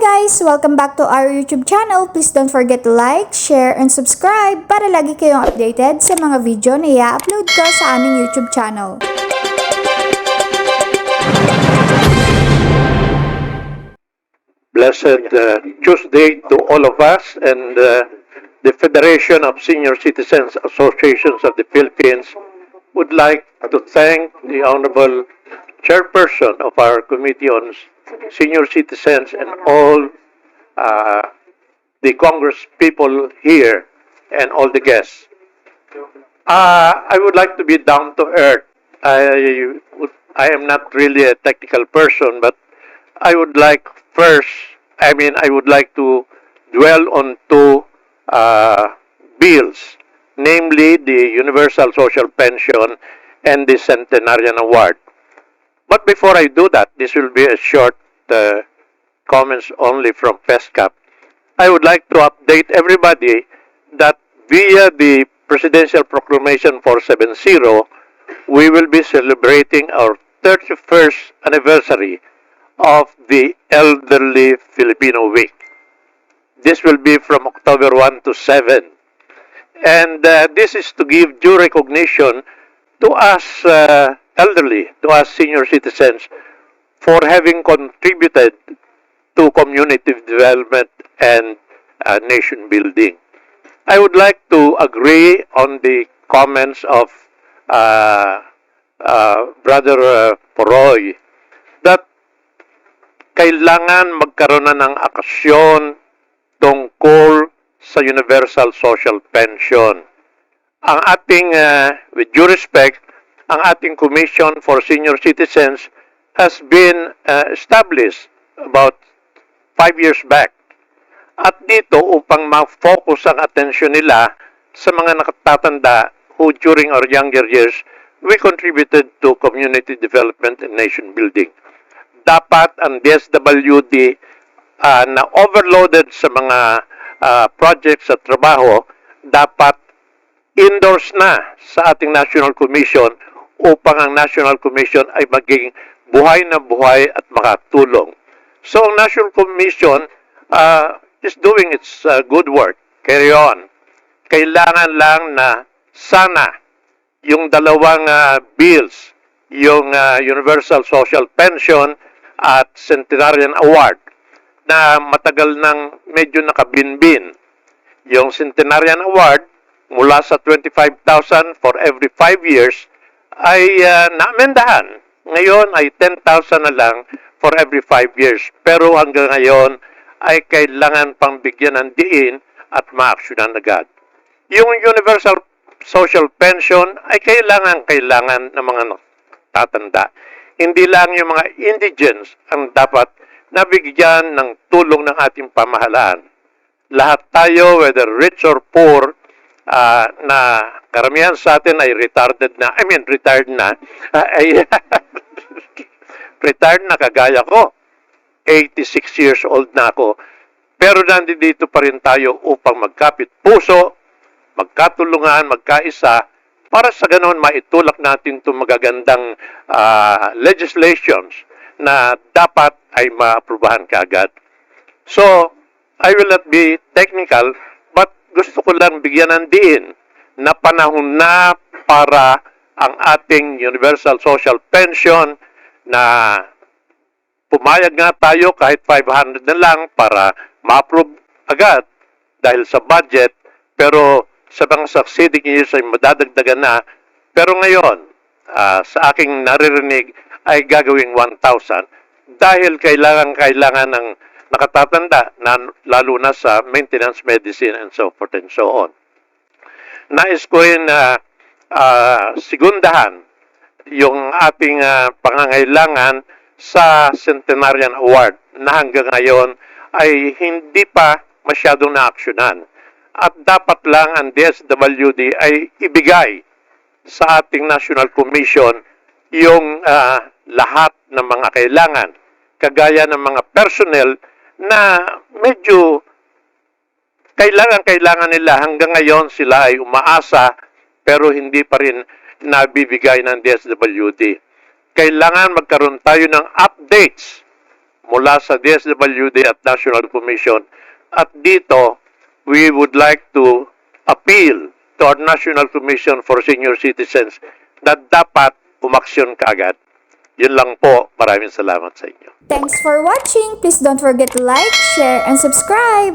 guys! Welcome back to our YouTube channel. Please don't forget to like, share, and subscribe para lagi kayong updated sa mga video na i-upload ko sa aming YouTube channel. blessed uh, Tuesday to all of us and uh, the Federation of Senior Citizens Associations of the Philippines would like to thank the Honorable Chairperson of our Committee on Senior Citizens and all uh, the Congress people here and all the guests. Uh, I would like to be down to earth. I I am not really a technical person, but I would like first, I mean, I would like to dwell on two uh, bills, namely the Universal Social Pension and the Centenarian Award. But before I do that, this will be a short uh, comments only from PESCAP. I would like to update everybody that via the Presidential Proclamation 470, we will be celebrating our 31st anniversary of the Elderly Filipino Week. This will be from October 1 to 7. And uh, this is to give due recognition to us uh, elderly, to us senior citizens, for having contributed to community development and uh, nation building. I would like to agree on the comments of uh, uh, Brother uh, Poroy that kailangan magkaroon na ng aksyon tungkol sa Universal Social Pension. Ang ating, uh, with due respect, ang ating Commission for Senior Citizens has been uh, established about five years back. At dito upang ma-focus ang atensyon nila sa mga nakatatanda who during our younger years, we contributed to community development and nation building. Dapat ang DSWD ah, na overloaded sa mga ah, projects at trabaho, dapat endorse na sa ating National Commission upang ang National Commission ay maging buhay na buhay at makatulong. So, ang National Commission uh, is doing its uh, good work. Carry on. Kailangan lang na sana yung dalawang uh, bills, yung uh, Universal Social Pension at Centenarian Award, na matagal nang medyo nakabinbin. Yung Centenarian Award, mula sa 25,000 for every 5 years, ay uh, naamendahan. Ngayon ay 10,000 na lang for every 5 years. Pero hanggang ngayon ay kailangan pang bigyan ng diin at maaksyonan agad. Yung Universal Social Pension ay kailangan kailangan ng mga tatanda. Hindi lang yung mga indigents ang dapat nabigyan ng tulong ng ating pamahalaan. Lahat tayo, whether rich or poor, ah, na karamihan sa atin ay retarded na, I mean, retired na, ah, ay retired na kagaya ko. 86 years old na ako. Pero nandito pa rin tayo upang magkapit puso, magkatulungan, magkaisa, para sa ganoon maitulak natin itong magagandang ah, legislations na dapat ay maaprubahan kaagad. So, I will not be technical, but gusto ko lang bigyan ng diin na panahon na para ang ating Universal Social Pension na pumayag nga tayo kahit 500 na lang para ma-approve agad dahil sa budget, pero sa mga succeeding years ay madadagdagan na. Pero ngayon, ah, sa aking naririnig ay gagawing 1,000 dahil kailangan kailangan ng nakatatanda na lalo na sa maintenance medicine and so forth and so on. Nais ko rin na ah, sigundahan yung ating ah, pangangailangan sa Centenarian Award na hanggang ngayon ay hindi pa masyadong naaksyonan. At dapat lang ang DSWD ay ibigay sa ating National Commission yung ah, lahat ng mga kailangan, kagaya ng mga personnel na medyo kailangan-kailangan nila hanggang ngayon sila ay umaasa pero hindi pa rin nabibigay ng DSWD. Kailangan magkaroon tayo ng updates mula sa DSWD at National Commission. At dito, we would like to appeal to our National Commission for Senior Citizens na dapat umaksyon kaagad. Yun lang po. Maraming salamat sa inyo. Thanks for watching. Please don't forget to like, share, and subscribe.